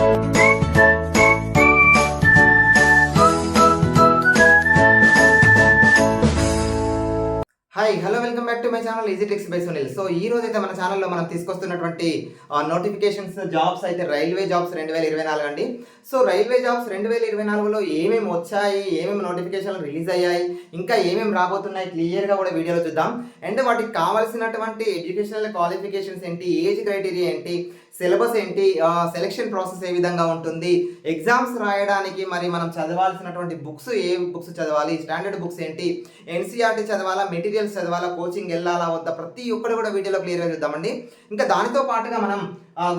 Hi hello welcome back to my channel easy tricks by Sunil so ఈ రోజు అయితే మన ఛానల్లో మనం తీసుకొస్తున్నటువంటి నోటిఫికేషన్స్ జాబ్స్ అయితే రైల్వే జాబ్స్ రెండు వేల ఇరవై నాలుగు అండి. సో రైల్వే జాబ్స్ రెండు వేల ఇరవై నాలుగులో ఏమేమి వచ్చాయి ఏమేమి నోటిఫికేషన్లు రిలీజ్ అయ్యాయి ఇంకా ఏమేమి రాబోతున్నాయి క్లియర్గా కూడా వీడియోలో చూద్దాం. అండ్ వాటికి కావాల్సినటువంటి ఎడ్యుకేషనల్ క్వాలిఫికేషన్స్ ఏంటి ఏజ్ క్రైటీరియా ఏంటి సిలబస్ ఏంటి? సెలెక్షన్ ప్రాసెస్ ఏ విధంగా ఉంటుంది? ఎగ్జామ్స్ రాయడానికి మరి మనం చదవాల్సినటువంటి బుక్స్ ఏ బుక్స్ చదవాలి? స్టాండర్డ్ బుక్స్ ఏంటి? ఎన్సీఆర్టీ చదవాలా? మెటీరియల్స్ చదవాలా? కోచింగ్ వెళ్ళాలా? వద్ద? ప్రతి ఒక్కటి కూడా వీడియోలో క్లియర్గా చూద్దామండి. ఇంకా దానితో పాటుగా మనం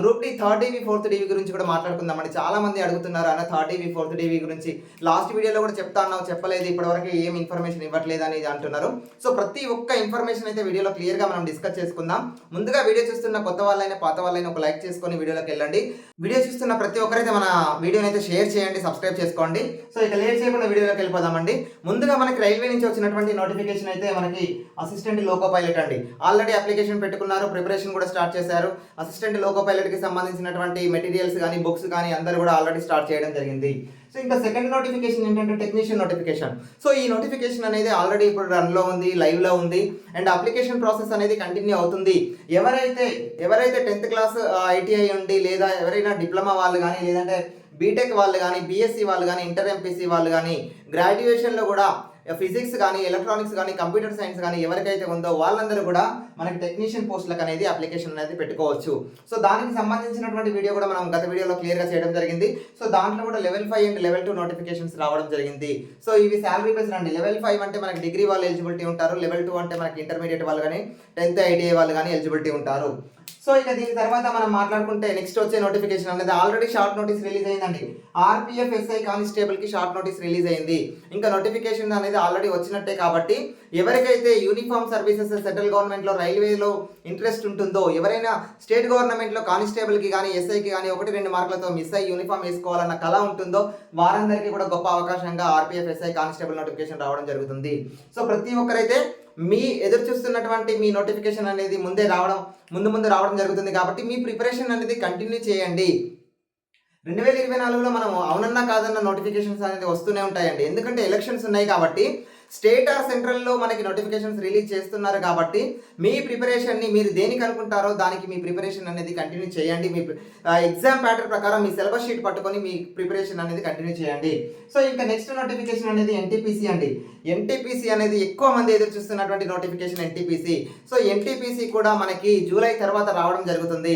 group D third DV fourth DV గురించి కూడా మాట్లాడుకుందామండి. చాలా మంది అడుగుతున్నారు అన్న థర్డ్ డివి ఫోర్త్ డివి గురించి. లాస్ట్ వీడియోలో కూడా చెప్తా అన్నావు చెప్పలేదు ఇప్పటివరకు ఏం ఇన్ఫర్మేషన్ ఇవ్వట్లేదు అనేది అంటున్నారు. సో ప్రతి ఒక్క ఇన్ఫర్మేషన్ అయితే వీడియోలో క్లియర్గా మనం డిస్కస్ చేసుకుందాం. ముందుగా వీడియో చూస్తున్న కొత్త వాళ్ళైనా పాత వాళ్ళైనా ఒక లైక్ చేసుకొని వీడియోలోకి వెళ్ళండి. వీడియో చూస్తున్న ప్రతి ఒక్కరైతే మన వీడియోని అయితే షేర్ చేయండి సబ్స్క్రైబ్ చేసుకోండి. సో ఇక లేట్ చేయకుండా వీడియోలోకి వెళ్ళిపోదామండి. ముందుగా మనకి రైల్వే నుంచి వచ్చినటువంటి నోటిఫికేషన్ అయితే మనకి అసిస్టెంట్ లోకో పైలట్ అండి. ఆల్రెడీ అప్లికేషన్ పెట్టుకున్నారు ప్రిపరేషన్ కూడా స్టార్ట్ చేశారు. అసిస్టెంట్ లోకో పైలట్కి సంబంధించినటువంటి మెటీరియల్స్ కానీ బుక్స్ కానీ అందరూ కూడా ఆల్రెడీ స్టార్ట్ చేయడం జరిగింది. సో ఇంకా సెకండ్ నోటిఫికేషన్ ఏంటంటే టెక్నీషియన్ నోటిఫికేషన్ సో ఈ నోటిఫికేషన్ అనేది ఆల్రెడీ ఇప్పుడు రన్లో ఉంది లైవ్లో ఉంది. అండ్ అప్లికేషన్ ప్రాసెస్ అనేది కంటిన్యూ అవుతుంది. ఎవరైతే ఎవరైతే టెన్త్ క్లాస్ ఐటీఐ ఉండి లేదా ఎవరైనా డిప్లొమా వాళ్ళు కానీ లేదంటే బీటెక్ వాళ్ళు కానీ బీఎస్సీ వాళ్ళు కానీ ఇంటర్ ఎంపీసీ వాళ్ళు కానీ గ్రాడ్యుయేషన్లో కూడా ఫిజిక్స్ కానీ ఎలక్ట్రానిక్స్ కానీ కంప్యూటర్ సైన్స్ కానీ ఎవరికైతే ఉందో వాళ్ళందరూ కూడా మనకి టెక్నీషియన్ పోస్టులకు అనేది అప్లికేషన్ అనేది పెట్టుకోవచ్చు. సో దానికి సంబంధించినటువంటి వీడియో కూడా మనం గత వీడియోలో క్లియర్గా చేయడం జరిగింది. సో దాంట్లో కూడా level five and level two notifications రావడం జరిగింది. సో ఇవి శాలరీ బేస్ అండి లెవెల్ ఫైవ్ అంటే మనకి డిగ్రీ వాళ్ళు ఎలిజిబిలిటీ ఉంటారు. లెవెల్ టూ అంటే మనకి ఇంటర్మీడియట్ వాళ్ళు కానీ టెన్త్ ఐటీఐ వాళ్ళు కానీ ఎలిజిబిలిటీ ఉంటారు. సో ఇక దీని తర్వాత మనం మాట్లాడుకుంటే నెక్స్ట్ వచ్చే నోటిఫికేషన్ అనేది ఆల్రెడీ షార్ట్ నోటీస్ రిలీజ్ అయిందండి. ఆర్పిఎఫ్ ఎస్ఐ కానిస్టేబుల్కి షార్ట్ నోటీస్ రిలీజ్ అయింది. ఇంకా నోటిఫికేషన్ అనేది ఆల్రెడీ వచ్చినట్టే కాబట్టి ఎవరికైతే యూనిఫామ్ సర్వీసెస్ సెంట్రల్ గవర్నమెంట్లో రైల్వేలో ఇంట్రెస్ట్ ఉంటుందో ఎవరైనా స్టేట్ గవర్నమెంట్లో కానిస్టేబుల్కి కానీ ఎస్ఐకి కానీ ఒకటి రెండు మార్కులతో మిస్ అయ్యి యూనిఫామ్ వేసుకోవాలన్న కళ ఉంటుందో వారందరికీ కూడా గొప్ప అవకాశంగా ఆర్పిఎఫ్ ఎస్ఐ కానిస్టేబుల్ నోటిఫికేషన్ రావడం జరుగుతుంది. సో ప్రతి ఒక్కరైతే మీ ఎదురు చూస్తున్నటువంటి మీ నోటిఫికేషన్ అనేది ముందే రావడం ముందు ముందు రావడం జరుగుతుంది కాబట్టి మీ ప్రిపరేషన్ అనేది కంటిన్యూ చేయండి. రెండు వేల ఇరవై నాలుగులో మనం అవునన్నా కాదన్న నోటిఫికేషన్స్ అనేది వస్తూనే ఉంటాయండి. ఎందుకంటే ఎలక్షన్స్ ఉన్నాయి కాబట్టి స్టేట్ ఆర్ సెంట్రల్లో మనకి నోటిఫికేషన్స్ రిలీజ్ చేస్తున్నారు కాబట్టి మీ ప్రిపరేషన్ని మీరు దేనికి అనుకుంటారో దానికి మీ ప్రిపరేషన్ అనేది కంటిన్యూ చేయండి. మీ ఎగ్జామ్ ప్యాటర్న్ ప్రకారం మీ సిలబస్ షీట్ పట్టుకొని మీ ప్రిపరేషన్ అనేది కంటిన్యూ చేయండి. సో ఇంకా నెక్స్ట్ నోటిఫికేషన్ అనేది ఎన్టీపీసీ అండి. ఎన్టీపీసీ అనేది ఎక్కువ మంది ఎదురు చూస్తున్నటువంటి నోటిఫికేషన్ ఎన్టీపీసీ సో ఎన్టీపీసీ కూడా మనకి జూలై తర్వాత రావడం జరుగుతుంది.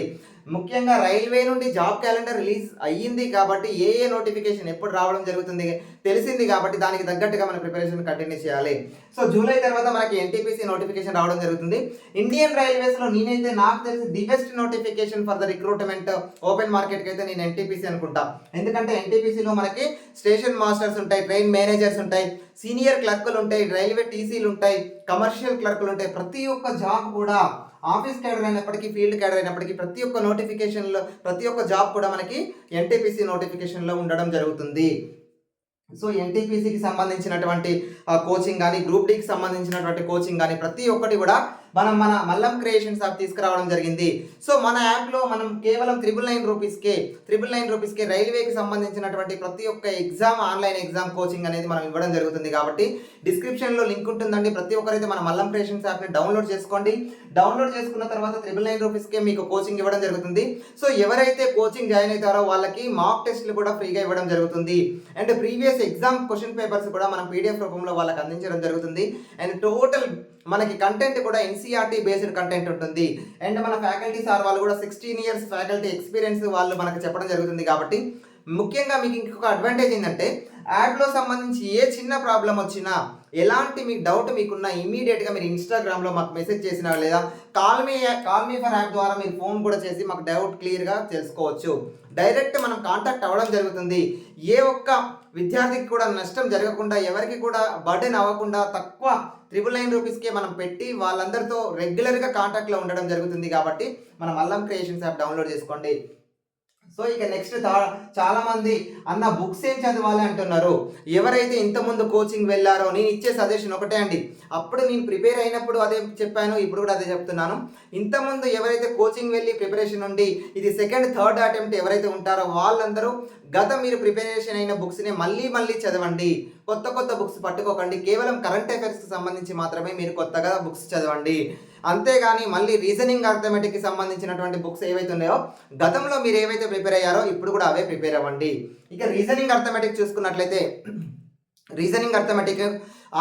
ముఖ్యంగా రైల్వే నుండి జాబ్ క్యాలెండర్ రిలీజ్ అయ్యింది కాబట్టి ఏ ఏ నోటిఫికేషన్ ఎప్పుడు రావడం జరుగుతుంది తెలిసింది కాబట్టి దానికి తగ్గట్టుగా మన ప్రిపరేషన్ కంటిన్యూ చేయాలి. సో జూలై తర్వాత మనకి ఎన్టీపీసీ నోటిఫికేషన్ రావడం జరుగుతుంది. ఇండియన్ రైల్వేస్లో నేనైతే నాకు తెలిసి the best notification for the recruitment open మార్కెట్కి అయితే నేను ఎన్టీపీసీ అనుకుంటా. ఎందుకంటే ఎన్టీపీసీలో మనకి స్టేషన్ మాస్టర్స్ ఉంటాయి ట్రైన్ మేనేజర్స్ ఉంటాయి సీనియర్ క్లర్కులు ఉంటాయి రైల్వే టీసీలు ఉంటాయి కమర్షియల్ క్లర్కులు ఉంటాయి. ప్రతి ఒక్క జాబ్ కూడా ఆఫీస్ క్యాడర్ అయినప్పటికీ ఫీల్డ్ క్యాడర్ అయినప్పటికీ ప్రతి ఒక్క నోటిఫికేషన్లో ప్రతి ఒక్క జాబ్ కూడా మనకి ఎన్టీపీసీ నోటిఫికేషన్లో ఉండడం జరుగుతుంది. సో ఎన్టీపీసీకి సంబంధించినటువంటి కోచింగ్ కానీ గ్రూప్ డికి సంబంధించినటువంటి కోచింగ్ కానీ ప్రతి ఒక్కటి కూడా మనం మన మల్లం క్రియేషన్స్ యాప్ తీసుకురావడం జరిగింది. సో మన యాప్లో మనం కేవలం త్రిబుల్ నైన్ రూపీస్కే త్రిబుల్ నైన్ రూపీస్కే రైల్వేకి సంబంధించినటువంటి ప్రతి ఒక్క ఎగ్జామ్ ఆన్లైన్ ఎగ్జామ్ కోచింగ్ అనేది మనం ఇవ్వడం జరుగుతుంది కాబట్టి డిస్క్రిప్షన్లో లింక్ ఉంటుందండి. ప్రతి ఒక్కరైతే మన మల్లం క్రియేషన్స్ యాప్ని డౌన్లోడ్ చేసుకోండి. డౌన్లోడ్ చేసుకున్న తర్వాత త్రిబుల్ నైన్ రూపీస్కే మీకు కోచింగ్ ఇవ్వడం జరుగుతుంది. సో ఎవరైతే కోచింగ్ జాయిన్ అవుతారో వాళ్ళకి మాక్ టెస్ట్లు కూడా ఫ్రీగా ఇవ్వడం జరుగుతుంది. And previous exam question papers కూడా మనం పీడిఎఫ్ రూపంలో వాళ్ళకి అందించడం జరుగుతుంది. అండ్ టోటల్ మనకి కంటెంట్ కూడా ఎన్సీఆర్టీ బేస్డ్ కంటెంట్ ఉంటుంది. అండ్ మన ఫ్యాకల్టీ సార్ వాళ్ళు కూడా సిక్స్టీన్ ఇయర్స్ ఫ్యాకల్టీ ఎక్స్పీరియన్స్ వాళ్ళు మనకు చెప్పడం జరుగుతుంది కాబట్టి ముఖ్యంగా మీకు ఇంకొక అడ్వాంటేజ్ ఏంటంటే యాడ్లో సంబంధించి ఏ చిన్న ప్రాబ్లం వచ్చినా ఎలాంటి మీకు డౌట్ మీకున్న ఇమీడియట్గా మీరు ఇన్స్టాగ్రామ్లో మాకు మెసేజ్ చేసినా లేదా call me call me for app ద్వారా మీరు ఫోన్ కూడా చేసి మాకు డౌట్ క్లియర్గా తెలుసుకోవచ్చు. డైరెక్ట్ మనం కాంటాక్ట్ అవ్వడం జరుగుతుంది. ఏ ఒక్క విద్యార్థికి కూడా నష్టం జరగకుండా ఎవరికి కూడా బర్డెన్ అవ్వకుండా తక్కువ త్రిబుల్ నైన్ రూపీస్కే మనం పెట్టి వాళ్ళందరితో రెగ్యులర్గా కాంటాక్ట్లో ఉండడం జరుగుతుంది కాబట్టి మనం అల్లం క్రియేషన్స్ యాప్ డౌన్లోడ్ చేసుకోండి. సో ఇక నెక్స్ట్ చాలా మంది అన్న బుక్స్ ఏం చదవాలి? అంటున్నారు. ఎవరైతే ఇంతకుముందు కోచింగ్ వెళ్ళారో నేను ఇచ్చే సజెషన్ ఒకటే అండి. అప్పుడు నేను ప్రిపేర్ అయినప్పుడు అదే చెప్పాను ఇప్పుడు కూడా అదే చెప్తున్నాను. ఇంతకుముందు ఎవరైతే కోచింగ్ వెళ్ళి ప్రిపరేషన్ ఉండి ఇది సెకండ్ థర్డ్ అటెంప్ట్ ఎవరైతే ఉంటారో వాళ్ళందరూ గత మీరు ప్రిపరేషన్ అయిన బుక్స్ని మళ్ళీ మళ్ళీ చదవండి. కొత్త కొత్త బుక్స్ పట్టుకోకండి. కేవలం కరెంట్ అఫైర్స్కి సంబంధించి మాత్రమే మీరు కొత్తగా బుక్స్ చదవండి. అంతేగాని మళ్ళీ రీజనింగ్ అర్థమెటిక్కి సంబంధించినటువంటి బుక్స్ ఏవైతే ఉన్నాయో గతంలో మీరు ఏవైతే ప్రిపేర్ అయ్యారో ఇప్పుడు కూడా అవే ప్రిపేర్ అవ్వండి. ఇక రీజనింగ్ అర్థమెటిక్ చూసుకున్నట్లయితే reasoning arithmetic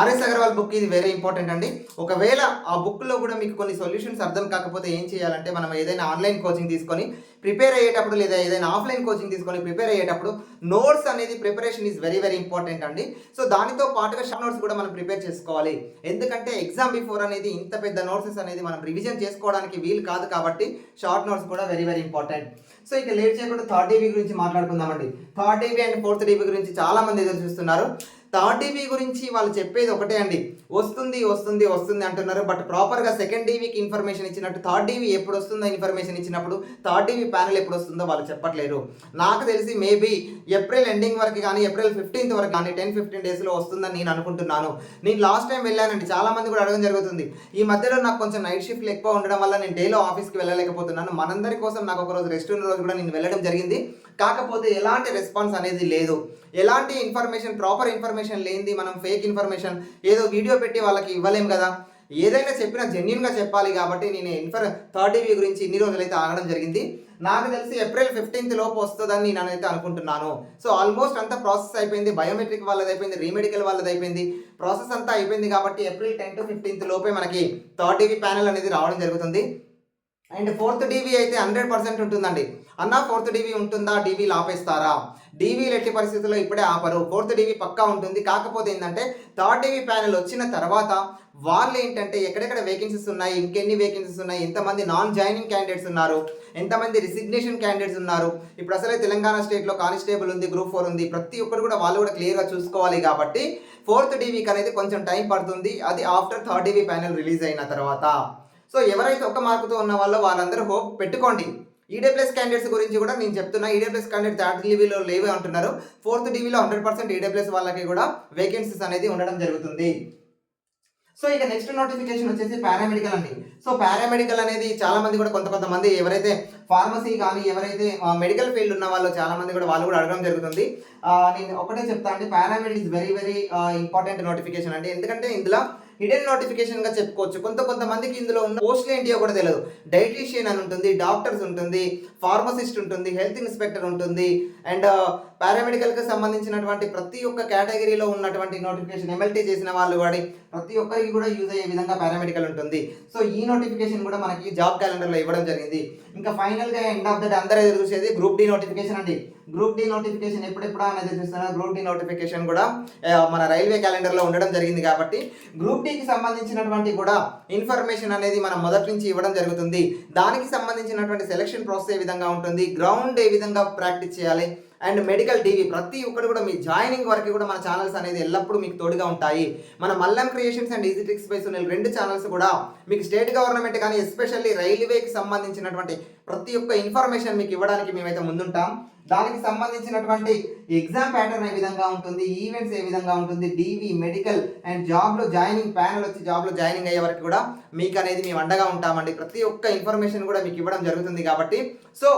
RS Agarwal book ఇది వెరీ ఇంపార్టెంట్ అండి. ఒకవేళ ఆ బుక్లో కూడా మీకు కొన్ని సొల్యూషన్స్ అర్థం కాకపోతే ఏం చేయాలంటే మనం ఏదైనా ఆన్లైన్ కోచింగ్ తీసుకొని ప్రిపేర్ అయ్యేటప్పుడు లేదా ఏదైనా ఆఫ్లైన్ కోచింగ్ తీసుకొని ప్రిపేర్ అయ్యేటప్పుడు నోట్స్ అనేది preparation is very very important అండి. సో దానితో పాటుగా షార్ట్ నోట్స్ కూడా మనం ప్రిపేర్ చేసుకోవాలి. ఎందుకంటే ఎగ్జామ్ బిఫోర్ అనేది ఇంత పెద్ద నోట్సెస్ అనేది మనం రివిజన్ చేసుకోవడానికి వీలు కాదు కాబట్టి షార్ట్ నోట్స్ కూడా వెరీ వెరీ ఇంపార్టెంట్ సో ఇక లేట్ చేయకుండా థర్డ్ డీబీ గురించి మాట్లాడుకుందామండి. Third DV and fourth DV గురించి చాలా మంది ఎదురు చూస్తున్నారు. థర్డ్ టీవీ గురించి వాళ్ళు చెప్పేది ఒకటే అండి. వస్తుంది వస్తుంది వస్తుంది అంటున్నారు. బట్ ప్రాపర్గా సెకండ్ టీవీకి ఇన్ఫర్మేషన్ ఇచ్చినట్టు థర్డ్ టీవీ ఎప్పుడు వస్తుందో ఇన్ఫర్మేషన్ ఇచ్చినప్పుడు థర్డ్ టీవీ ప్యానల్ ఎప్పుడు వస్తుందో వాళ్ళు చెప్పట్లేరు. నాకు తెలిసి మేబీ ఏప్రిల్ ఎండింగ్ వరకు కానీ ఏప్రిల్ ఫిఫ్టీన్త్ వరకు కానీ టెన్ ఫిఫ్టీన్ డేస్లో వస్తుందని నేను అనుకుంటున్నాను. నేను లాస్ట్ టైం వెళ్ళానండి. చాలా మంది కూడా అడగడం జరుగుతుంది. ఈ మధ్యలో నాకు కొంచెం నైట్ షిఫ్ట్లు ఎక్కువ ఉండడం వల్ల నేను డేలో ఆఫీస్కి వెళ్ళలేకపోతున్నాను. మనందరి కోసం నాకు ఒక రోజు రెస్ట్ ఉన్న రోజు కూడా నేను వెళ్ళడం జరిగింది. కాకపోతే ఎలాంటి రెస్పాన్స్ అనేది లేదు. ఎలాంటి ఇన్ఫర్మేషన్ ప్రాపర్ ఇన్ఫర్మేషన్ లేనిది మనం ఫేక్ ఇన్ఫర్మేషన్ ఏదో వీడియో పెట్టి వాళ్ళకి ఇవ్వలేం కదా. ఏదైనా చెప్పినా జెన్యున్గా చెప్పాలి కాబట్టి నేను ఇన్ఫర్ థర్డ్ టీవీ గురించి ఇన్ని రోజులైతే ఆగడం జరిగింది. నాకు తెలిసి ఏప్రిల్ ఫిఫ్టీన్త్ లోపు వస్తుందని నేను అయితే అనుకుంటున్నాను. సో ఆల్మోస్ట్ అంతా ప్రాసెస్ అయిపోయింది. బయోమెట్రిక్ వాళ్ళది అయిపోయింది రీమెడికల్ వాళ్ళది అయిపోయింది. ప్రాసెస్ అంతా అయిపోయింది కాబట్టి ఏప్రిల్ టెన్ టు ఫిఫ్టీన్త్ లోపే మనకి థర్డ్ టీవీ ప్యానల్ అనేది రావడం జరుగుతుంది. అండ్ ఫోర్త్ డీవీ అయితే హండ్రెడ్ పర్సెంట్ ఉంటుందండి. అన్న ఫోర్త్ డీవీ ఉంటుందా? డీవీలు ఆపేస్తారా? డీవీలు ఎట్టి పరిస్థితుల్లో ఇప్పుడే ఆపరు. ఫోర్త్ డీవీ పక్కా ఉంటుంది. కాకపోతే ఏంటంటే థర్డ్ డీవీ ప్యానల్ వచ్చిన తర్వాత వాళ్ళు ఏంటంటే ఎక్కడెక్కడ వేకెన్సీస్ ఉన్నాయి? ఇంకెన్ని వేకెన్సీస్ ఉన్నాయి? ఎంతమంది నాన్ జాయినింగ్ క్యాండిడేట్స్ ఉన్నారు? ఎంతమంది రిసిగ్నేషన్ క్యాండిడేట్స్ ఉన్నారు? ఇప్పుడు అసలే తెలంగాణ స్టేట్లో కానిస్టేబుల్ ఉంది గ్రూప్ ఫోర్ ఉంది. ప్రతి ఒక్కరు కూడా వాళ్ళు కూడా క్లియర్గా చూసుకోవాలి కాబట్టి ఫోర్త్ డీవీకి అనేది కొంచెం టైం పడుతుంది. అది after third DV panel release అయిన తర్వాత. సో ఎవరైతే ఒక్క మార్కుతో ఉన్న వాళ్ళో వాళ్ళందరూ హోప్ పెట్టుకోండి. ఈడబ్ల్యూఎస్ క్యాండిడేట్స్ గురించి కూడా నేను చెప్తున్నా. ఈడబ్ల్యూఎస్ క్యాండిడేట్ థర్డ్ డివిలో లేవే అంటున్నారు. ఫోర్త్ డివిలో హండ్రెడ్ పర్సెంట్ ఈడబ్ల్యూఎస్ వాళ్ళకి కూడా వేకెన్సీస్ అనేది ఉండడం జరుగుతుంది. సో ఇక నెక్స్ట్ నోటిఫికేషన్ వచ్చేసి పారామెడికల్ అండి. సో పారామెడికల్ అనేది చాలా మంది కూడా కొంత కొంతమంది ఎవరైతే ఫార్మసీ కానీ ఎవరైతే మెడికల్ ఫీల్డ్ ఉన్న వాళ్ళు చాలా మంది కూడా వాళ్ళు కూడా అడగడం జరుగుతుంది. నేను ఒకటే చెప్తా అండి paramedic is very very important notification అండి. ఎందుకంటే ఇందులో హిడెన్ నోటిఫికేషన్గా చెప్పుకోవచ్చు. కొంత కొంతమందికి ఇందులో ఉన్న పోస్టులు ఏంటియో కూడా తెలియదు. డైటీషియన్ అని ఉంటుంది డాక్టర్స్ ఉంటుంది ఫార్మసిస్ట్ ఉంటుంది హెల్త్ ఇన్స్పెక్టర్ ఉంటుంది అండ్ పారామెడికల్కి సంబంధించినటువంటి ప్రతి ఒక్క కేటగిరీలో ఉన్నటువంటి నోటిఫికేషన్ ఎమ్మెల్టీ చేసిన వాళ్ళు వాడి ప్రతి ఒక్కరికి కూడా యూజ్ అయ్యే విధంగా పారామెడికల్ ఉంటుంది. సో ఈ నోటిఫికేషన్ కూడా మనకి జాబ్ క్యాలెండర్లో ఇవ్వడం జరిగింది. ఇంకా ఫైనల్గా ఎండ్ ఆఫ్ ద డే అందరూ ఎదురు చూసేది గ్రూప్ డి నోటిఫికేషన్ అండి. గ్రూప్ డి నోటిఫికేషన్ ఎప్పుడెప్పుడు అనేది ఎదురు చూస్తున్నారు. గ్రూప్ డి నోటిఫికేషన్ కూడా మన రైల్వే క్యాలెండర్లో ఉండడం జరిగింది కాబట్టి గ్రూప్ డికి సంబంధించినటువంటి కూడా ఇన్ఫర్మేషన్ అనేది మనం మొదటి నుంచి ఇవ్వడం జరుగుతుంది. దానికి సంబంధించినటువంటి సెలక్షన్ ప్రాసెస్ ఏ విధంగా ఉంటుంది? గ్రౌండ్ ఏ విధంగా ప్రాక్టీస్ చేయాలి? అండ్ మెడికల్ టీవీ ప్రతి ఒక్కరు కూడా మీ జాయినింగ్ వరకు కూడా మన ఛానల్స్ అనేది ఎల్లప్పుడూ మీకు తోడుగా ఉంటాయి. మన Mallam creations and easy tricks base ఉన్న రెండు ఛానల్స్ కూడా మీకు స్టేట్ గవర్నమెంట్ కానీ ఎస్పెషల్లీ రైల్వేకి సంబంధించినటువంటి ప్రతి ఒక్క ఇన్ఫర్మేషన్ మీకు ఇవ్వడానికి మేమైతే ముందుంటాం. దానికి సంబంధించినటువంటి ఎగ్జామ్ ప్యాటర్న్ ఏ విధంగా ఉంటుంది ఈవెంట్స్ ఏ విధంగా ఉంటుంది డీవీ మెడికల్ అండ్ జాబ్లో జాయినింగ్ ప్యానల్ వచ్చి జాబ్లో జాయినింగ్ అయ్యే వరకు కూడా మీకు అనేది మేము అండగా ఉంటామండి. ప్రతి ఒక్క ఇన్ఫర్మేషన్ కూడా మీకు ఇవ్వడం జరుగుతుంది కాబట్టి. సో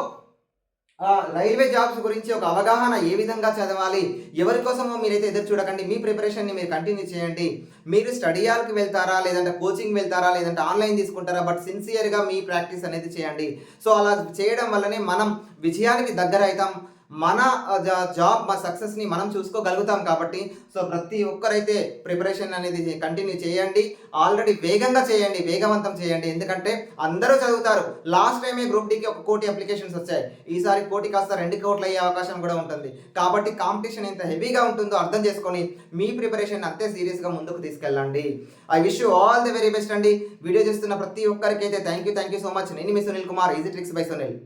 రైల్వే జాబ్స్ గురించి ఒక అవగాహన ఏ విధంగా చదవాలి? ఎవరి కోసమో మీరైతే ఎదురు చూడకండి. మీ ప్రిపరేషన్ని మీరు కంటిన్యూ చేయండి. మీరు స్టడీ హాల్కి వెళ్తారా? లేదంటే కోచింగ్ వెళ్తారా? లేదంటే ఆన్లైన్ తీసుకుంటారా? బట్ సిన్సియర్గా మీ ప్రాక్టీస్ అనేది చేయండి. సో అలా చేయడం వల్లనే మనం విజయానికి దగ్గర అవుతాం మన జా- జాబ్ మా సక్సెస్ని మనం చూసుకోగలుగుతాం కాబట్టి సో ప్రతి ఒక్కరైతే ప్రిపరేషన్ అనేది కంటిన్యూ చేయండి. ఆల్రెడీ వేగంగా చేయండి వేగవంతం చేయండి. ఎందుకంటే అందరూ చదువుతారు. లాస్ట్ టైమే గ్రూప్ డికి ఒక కోటి అప్లికేషన్స్ వచ్చాయి. ఈసారి కోటి కాస్త రెండు కోట్లు అయ్యే అవకాశం కూడా ఉంటుంది. కాబట్టి కాంపిటీషన్ ఎంత హెవీగా ఉంటుందో అర్థం చేసుకొని మీ ప్రిపరేషన్ అంతే సీరియస్గా ముందుకు తీసుకెళ్ళండి. I wish you all the very best అండి. వీడియో చూస్తున్న ప్రతి ఒక్కరికి thank you thank you so much నేను మీ Sunil Kumar easy tricks bye Sunil